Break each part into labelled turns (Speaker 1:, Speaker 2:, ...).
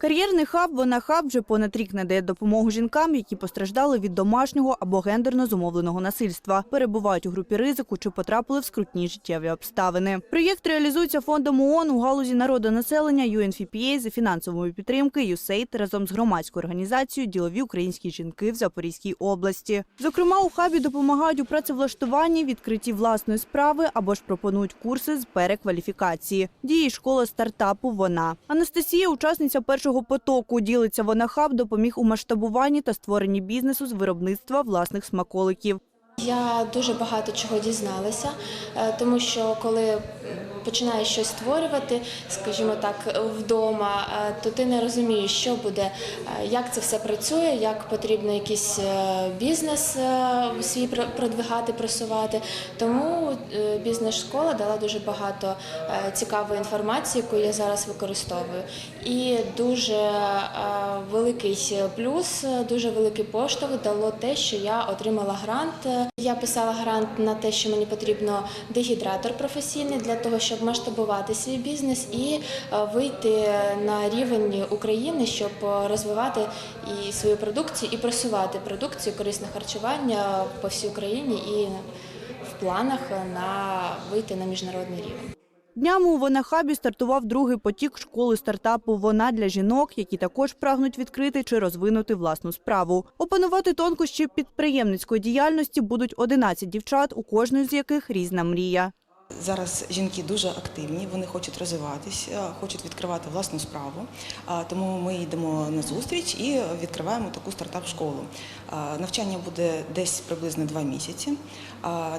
Speaker 1: Кар'єрний хаб «Вона хаб» вже понад рік надає допомогу жінкам, які постраждали від домашнього або гендерно зумовленого насильства, перебувають у групі ризику чи потрапили в скрутні життєві обставини. Проєкт реалізується фондом ООН у галузі народонаселення UNFPA за фінансової підтримки USAID разом з громадською організацією Ділові українські жінки в Запорізькій області. Зокрема, у хабі допомагають у працевлаштуванні, відкритті власної справи або ж пропонують курси з перекваліфікації. Діє школа стартапу. Вона Анастасія, учасниця першого потоку. Ділиться вона хаб, допоміг у масштабуванні та створенні бізнесу з виробництва власних смаколиків.
Speaker 2: Я дуже багато чого дізналася, е, тому що коли починаєш щось створювати, скажімо так, вдома, е, то ти не розумієш, що буде, е, як це все працює, як потрібно якийсь е, бізнес свій пр- продвигати, просувати. Тому бізнес-школа дала дуже багато цікавої інформації, яку я зараз використовую. І дуже великий плюс, дуже великий поштовх дало те, що я отримала грант. Я писала грант на те, що мені потрібно дегідратор професійний для того, щоб масштабувати свій бізнес і е, вийти на рівень України, щоб е, розвивати і свою продукцію, і просувати продукцію корисне харчування по всій Україні і в планах на вийти на міжнародний рівень.
Speaker 1: Днями у Вонахабі стартував другий потік школи стартапу Вона для жінок, які також прагнуть відкрити чи розвинути власну справу. Опанувати тонкощі підприємницької діяльності будуть 11 дівчат, у кожної з яких різна мрія.
Speaker 3: Зараз жінки дуже активні, вони хочуть розвиватися, хочуть відкривати власну справу. Тому ми йдемо на зустріч і відкриваємо таку стартап-школу. Навчання буде десь приблизно два місяці.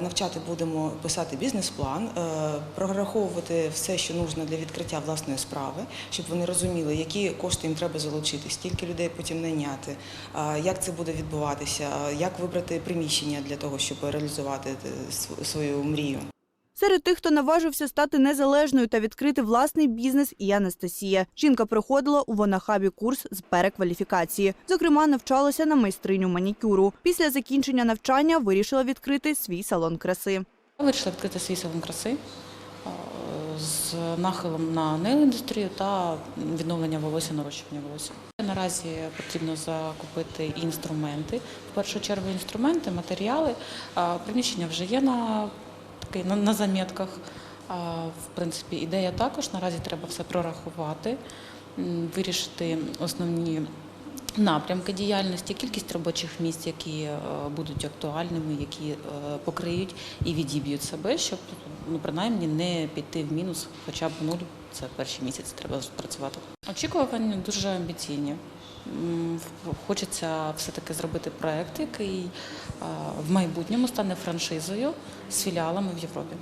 Speaker 3: Навчати будемо писати бізнес-план, е, прораховувати все, що потрібно для відкриття власної справи, щоб вони розуміли, які кошти їм треба залучити, скільки людей потім найняти, як це буде відбуватися, як вибрати приміщення для того, щоб реалізувати е, свою мрію.
Speaker 1: Серед тих, хто наважився стати незалежною та відкрити власний бізнес, і Анастасія. Жінка проходила у Вонахабі курс з перекваліфікації. Зокрема, навчалася на майстриню манікюру. Після закінчення навчання вирішила відкрити свій салон краси.
Speaker 4: Вирішила відкрити свій салон краси е, з нахилом на нейл-індустрію та відновлення волосся, нарощування волосся. Наразі потрібно закупити інструменти, в першу чергу інструменти, матеріали. Приміщення вже є на, такий, на, на замітках. А, В принципі, ідея також. Наразі треба все прорахувати, вирішити основні напрямки діяльності, кількість робочих місць, які е, будуть актуальними, які е, покриють і відіб'ють себе, щоб ну принаймні не піти в мінус, хоча б нуль. Це перші місяці треба працювати. Очікування дуже амбіційні. Хочеться все-таки зробити проект, який е, в майбутньому стане франшизою з філіалами в Європі.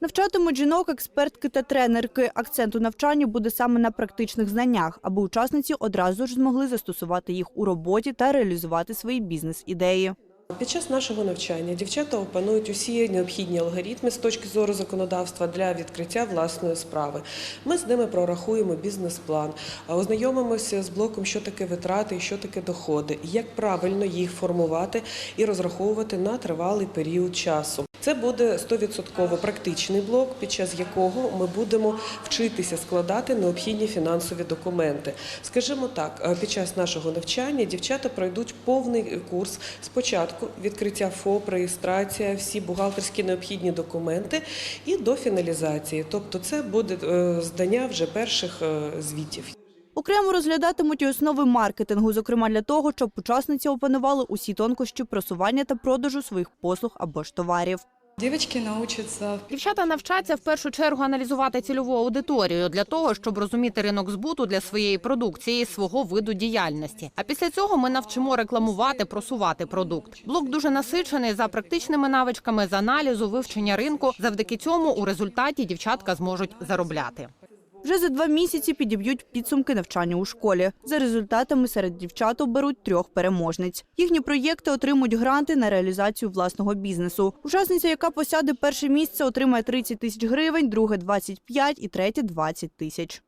Speaker 1: Навчатимуть жінок, експертки та тренерки. Акцент у навчанні буде саме на практичних знаннях, аби учасниці одразу ж змогли застосувати їх у роботі та реалізувати свої бізнес-ідеї.
Speaker 5: Під час нашого навчання дівчата опанують усі необхідні алгоритми з точки зору законодавства для відкриття власної справи. Ми з ними прорахуємо бізнес-план, ознайомимося з блоком, що таке витрати і що таке доходи, як правильно їх формувати і розраховувати на тривалий період часу. Це буде 100% практичний блок, під час якого ми будемо вчитися складати необхідні фінансові документи. Скажімо так, е, під час нашого навчання дівчата пройдуть повний курс спочатку відкриття ФОП, реєстрація, всі бухгалтерські необхідні документи і до фіналізації. Тобто, це буде е, здання вже перших е, звітів.
Speaker 1: Окремо розглядатимуть і основи маркетингу, зокрема для того, щоб учасниці опанували усі тонкощі просування та продажу своїх послуг або ж товарів.
Speaker 6: Девочки навчаться.
Speaker 7: Дівчата навчаться в першу чергу аналізувати цільову аудиторію для того, щоб розуміти ринок збуту для своєї продукції, свого виду діяльності. А після цього ми навчимо рекламувати, просувати продукт. Блок дуже насичений за практичними навичками з аналізу, вивчення ринку. Завдяки цьому у результаті дівчатка зможуть заробляти.
Speaker 1: Вже за два місяці підіб'ють підсумки навчання у школі. За результатами серед дівчат оберуть трьох переможниць. Їхні проєкти отримують гранти на реалізацію власного бізнесу. Учасниця, яка посяде перше місце, отримає 30 тисяч гривень, друге – 25 і третє – 20 тисяч.